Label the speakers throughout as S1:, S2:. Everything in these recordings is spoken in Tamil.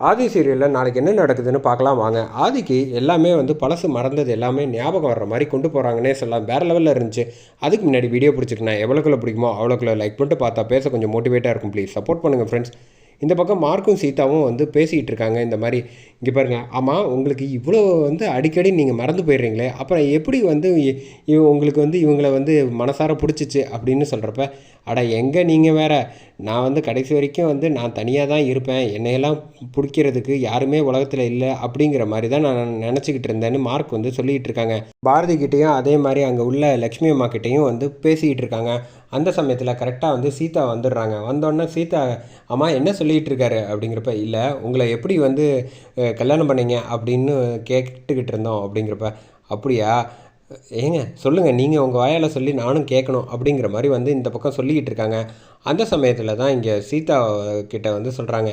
S1: ஆதி சீரியலில் நாளைக்கு என்ன நடக்குதுன்னு பார்க்கலாம் வாங்க. ஆதிக்கு எல்லாமே வந்து பழசு மறந்தது எல்லாமே ஞாபகம் வர்ற மாதிரி கொண்டு போகிறாங்கன்னே சொல்லலாம். வேறு லெவலில் இருந்துச்சு. அதுக்கு முன்னாடி வீடியோ பிடிச்சிருக்கேன் எவ்வளோக்குள்ள பிடிக்குமோ அவ்வளோக்குள்ள லைக் பண்ணிட்டு பார்த்தா பேச கொஞ்சம் மோட்டிவேட்டாக இருக்கும். ப்ளீஸ் சப்போர்ட் பண்ணுங்கள் ஃப்ரெண்ட்ஸ் இந்த பக்கம் மார்க்கும் சீதாவும் வந்து பேசிகிட்டு இருக்காங்க. இந்த மாதிரி இங்கே பாருங்கள் ஆமாம் உங்களுக்கு இவ்வளோ வந்து அடிக்கடி நீங்கள் மறந்து போயிடுறீங்களே. அப்புறம் எப்படி வந்து இ- இவ உங்களுக்கு வந்து இவங்களை வந்து மனசார பிடிச்சிச்சு அப்படின்னு சொல்கிறப்ப அட எங்கே நீங்கள் வேற நான் வந்து கடைசி வரைக்கும் வந்து நான் தனியாக தான் இருப்பேன். என்னையெல்லாம் பிடிக்கிறதுக்கு யாருமே உலகத்தில் இல்லை அப்படிங்கிற மாதிரி தான் நான் நினச்சிக்கிட்டு இருந்தேன்னு மார்க் வந்து சொல்லிகிட்டு இருக்காங்க. பாரதி கிட்டேயும் அதே மாதிரி அங்கே உள்ள லக்ஷ்மி அம்மா கிட்டேயும் வந்து பேசிக்கிட்டு இருக்காங்க. அந்த சமயத்தில் கரெக்டாக வந்து சீதா வந்துடுறாங்க. வந்தோடனே சீதா அம்மா என்ன சொல்லிகிட்டு இருக்காரு? அப்படிங்கிறப்ப இல்லை உங்களை எப்படி வந்து கல்யாணம் பண்ணீங்க? அப்படின்னு கேட்டுக்கிட்டு இருந்தோம் அப்படிங்கிறப்ப அப்படியா? ஏங்க சொல்லுங்கள் நீங்கள் உங்கள் வாயால் சொல்லி நானும் கேட்கணும் அப்படிங்கிற மாதிரி வந்து இந்த பக்கம் சொல்லிக்கிட்டு இருக்காங்க. அந்த சமயத்தில் தான் இங்கே சீதா கிட்ட வந்து சொல்கிறாங்க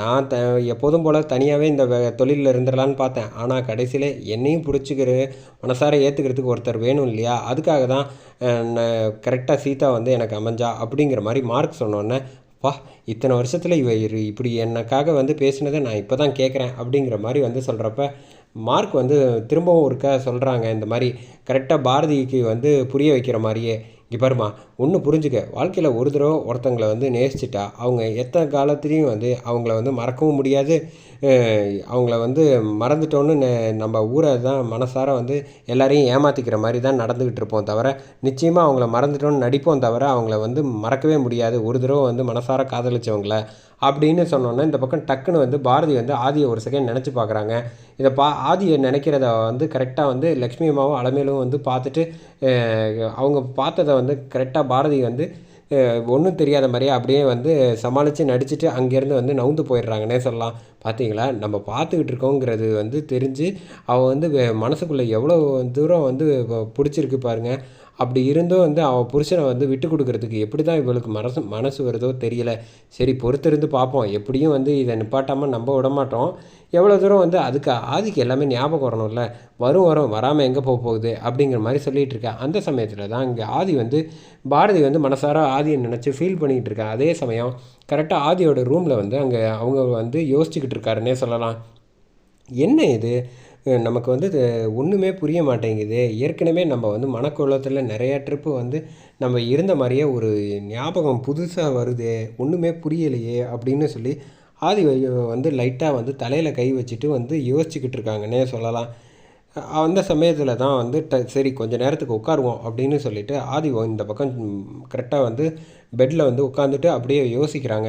S1: நான் த எப்போதும் போல் தனியாகவே இந்த தொழிலில் இருந்துடலான்னு பார்த்தேன். ஆனால் கடைசியில் என்னையும் பிடிச்சிக்கிற மனசார ஏற்றுக்கிறதுக்கு ஒருத்தர் வேணும் இல்லையா? அதுக்காக தான் கரெக்டாக சீதா வந்து எனக்கு அமைஞ்சா அப்படிங்கிற மாதிரி மார்க் சொன்னோன்னே வா இத்தனை வருஷத்தில் இவ இரு இப்படி எனக்காக வந்து பேசினதை நான் இப்போ தான் கேட்குறேன் அப்படிங்கிற மாதிரி வந்து சொல்கிறப்ப மார்க் வந்து திரும்பவும் ஒருக்கா சொல்கிறாங்க இந்த மாதிரி கரெக்டாக பாரதிக்கு வந்து புரிய வைக்கிற மாதிரியே இங்கே பாருமா ஒன்று புரிஞ்சுக்க. வாழ்க்கையில் ஒரு தடவை ஒருத்தங்களை வந்து நேசிச்சிட்டா அவங்க எத்தனை காலத்துலேயும் வந்து அவங்கள வந்து மறக்கவும் முடியாது. அவங்கள வந்து மறந்துட்டோன்னு நம்ம ஊரை தான் மனசார வந்து எல்லாரையும் ஏமாற்றிக்கிற மாதிரி தான் நடந்துக்கிட்டு இருப்போம் தவிர நிச்சயமாக அவங்கள மறந்துட்டோன்னு நடிப்போம் தவிர அவங்கள வந்து மறக்கவே முடியாது. ஒரு தடவை வந்து மனசார காதலிச்சவங்கள அப்படின்னு சொன்னோன்னா இந்த பக்கம் டக்குன்னு வந்து பாரதி வந்து ஆதியை ஒரு செகண்ட் நினச்சி பார்க்குறாங்க இதை பா ஆதியை நினைக்கிறத வந்து கரெக்டாக வந்து லக்ஷ்மி அம்மாவும் அலமேலும் வந்து பார்த்துட்டு அவங்க பார்த்ததை வந்து கரெக்டாக பாரதி வந்து ஒன்றும் தெரியாத மாதிரியே அப்படியே வந்து சமாளித்து நடிச்சுட்டு அங்கேருந்து வந்து நவுந்து போயிடுறாங்கன்னே சொல்லலாம். பார்த்தீங்களா நம்ம பார்த்துக்கிட்டு இருக்கோங்கிறது வந்து தெரிஞ்சு அவள் வந்து மனசுக்குள்ளே எவ்வளோ தூரம் வந்து பிடிச்சிருக்கு பாருங்க. அப்படி இருந்தும் வந்து அவள் புருஷனை வந்து விட்டு கொடுக்கறதுக்கு எப்படி தான் இவளுக்கு மனசு மனசு வருதோ தெரியல. சரி பொறுத்திருந்து பார்ப்போம் எப்படியும் வந்து இதை நிப்பாட்டாமல் நம்ப விட மாட்டோம் எவ்வளோ தூரம் வந்து அதுக்கு ஆதிக்கு எல்லாமே ஞாபகம் வரணும்ல. வரும் வரும் வராமல் எங்கே போக போகுது அப்படிங்கிற மாதிரி சொல்லிகிட்டு இருக்கேன் அந்த சமயத்தில் தான் இங்கே ஆதி வந்து பாரதி வந்து மனசார ஆதியை நினச்சி ஃபீல் பண்ணிக்கிட்டு இருக்கா. அதே சமயம் கரெக்டாக ஆதியோட ரூமில் வந்து அங்கே அவங்க வந்து யோசிச்சுக்கிட்டு இருக்காருன்னே சொல்லலாம். என்ன இது? நமக்கு வந்து இது ஒன்றுமே புரிய மாட்டேங்குது. ஏற்கனவே நம்ம வந்து மனக்கோலத்தில் நிறையா ட்ரிப்பு வந்து நம்ம இருந்த மாதிரியே ஒரு ஞாபகம் புதுசாக வருதே ஒன்றுமே புரியலையே அப்படின்னு சொல்லி ஆதி வந்து லைட்டாக வந்து தலையில் கை வச்சுட்டு வந்து யோசிச்சுக்கிட்டு இருக்காங்கன்னே சொல்லலாம். அந்த சமயத்தில் தான் வந்து ட சரி கொஞ்ச நேரத்துக்கு உட்காருவோம் அப்படின்னு சொல்லிட்டு ஆதி வ- இந்த பக்கம் கரெக்டாக வந்து பெட்டில் வந்து உட்காந்துட்டு அப்படியே யோசிக்கிறாங்க.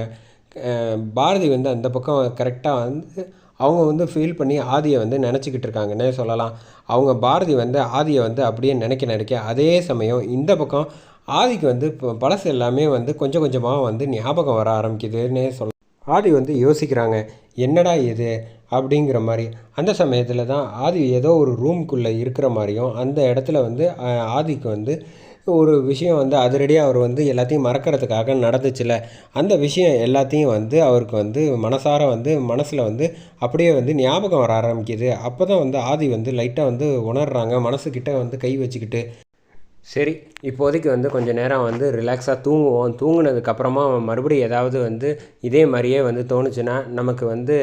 S1: பாரதி வந்து அந்த பக்கம் கரெக்டாக வந்து அவங்க வந்து ஃபீல் பண்ணி ஆதியை வந்து நினச்சிக்கிட்டு இருக்காங்கன்னே சொல்லலாம்? அவங்க பாரதி வந்து ஆதியை வந்து அப்படியே நினைக்க நினைக்க அதே சமயம் இந்த பக்கம் ஆதிக்கு வந்து இப்போ பழசு எல்லாமே வந்து கொஞ்சம் கொஞ்சமாக வந்து ஞாபகம் வர ஆரம்பிக்குதுன்னே சொல்லலாம் ஆதி வந்து யோசிக்கிறாங்க. என்னடா இது? அப்படிங்கிற மாதிரி. அந்த சமயத்தில் தான் ஆதி ஏதோ ஒரு ரூம்குள்ளே இருக்கிற மாதிரியும் அந்த இடத்துல வந்து ஆதிக்கு வந்து ஒரு விஷயம் வந்து அதிரடியாக அவர் வந்து எல்லாத்தையும் மறக்கிறதுக்காக நடந்துச்சுல அந்த விஷயம் எல்லாத்தையும் வந்து அவருக்கு வந்து மனசார வந்து மனசில் வந்து அப்படியே வந்து ஞாபகம் வர ஆரம்பிக்குது. அப்போ தான் வந்து ஆதி வந்து லைட்டாக வந்து உணர்றாங்க. மனசுக்கிட்ட வந்து கை வச்சுக்கிட்டு. சரி இப்போதைக்கு வந்து கொஞ்சம் நேரம் வந்து ரிலாக்ஸாக தூங்குவோம். தூங்கினதுக்கப்புறமா மறுபடியும் ஏதாவது வந்து இதே மாதிரியே வந்து தோணுச்சுன்னா நமக்கு வந்து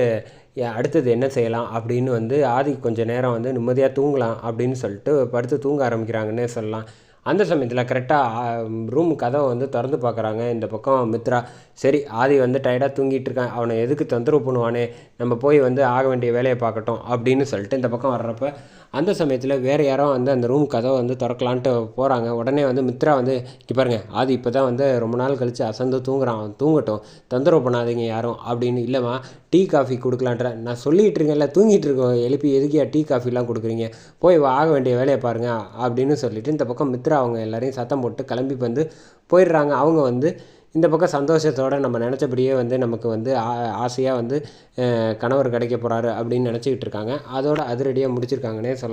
S1: அடுத்தது என்ன செய்யலாம்? அப்படின்னு வந்து ஆதி கொஞ்சம் நேரம் வந்து நிம்மதியாக தூங்கலாம் அப்படின்னு சொல்லிட்டு படுத்து தூங்க ஆரம்பிக்கிறாங்கன்னே சொல்லலாம். அந்த சமயத்தில் கரெக்டாக ரூம் கதவை வந்து திறந்து பார்க்குறாங்க. இந்த பக்கம் மித்ரா சரி ஆதி வந்து டயர்டாக தூங்கிட்டு இருக்கான். அவனை எதுக்கு தொந்தரவு பண்ணுவானே? நம்ம போய் வந்து ஆக வேண்டிய வேலையை பார்க்கட்டும். அப்படின்னு சொல்லிட்டு இந்த பக்கம் வர்றப்ப அந்த சமயத்தில் வேறு யாரோ வந்து அந்த ரூம் கதவை வந்து திறக்கலான்ட்டு போகிறாங்க உடனே வந்து மித்ரா வந்து இங்கே பாருங்கள் ஆதி இப்போ தான் வந்து ரொம்ப நாள் கழித்து அசந்து தூங்குறான். அவன் தூங்கட்டும். தொந்தரவு பண்ணாதீங்க யாரும் அப்படின்னு இல்லைம்மா டீ காஃபி கொடுக்கலான்ற நான் சொல்லிகிட்டு இருக்கேன்ல தூங்கிட்டு இருக்கோம். எழுப்பி எதுக்கியா டீ காஃபிலாம் கொடுக்குறீங்க? போய் ஆக வேண்டிய வேலையை பாருங்கள் அப்படின்னு சொல்லிவிட்டு இந்த பக்கம் மித்ரா அவங்க எல்லாரையும் சத்தம் போட்டு கிளம்பி வந்து போயிடுறாங்க. அவங்க வந்து இந்த பக்கம் சந்தோஷத்தோடு நம்ம நினச்சபடியே வந்து நமக்கு வந்து ஆ- ஆசையாக வந்து கணவர் கிடைக்க போகிறாரு அப்படின்னு நினச்சிக்கிட்டு இருக்காங்க. அதோட அதிரடியாக முடிச்சிருக்காங்கன்னே சொல்லலாம்.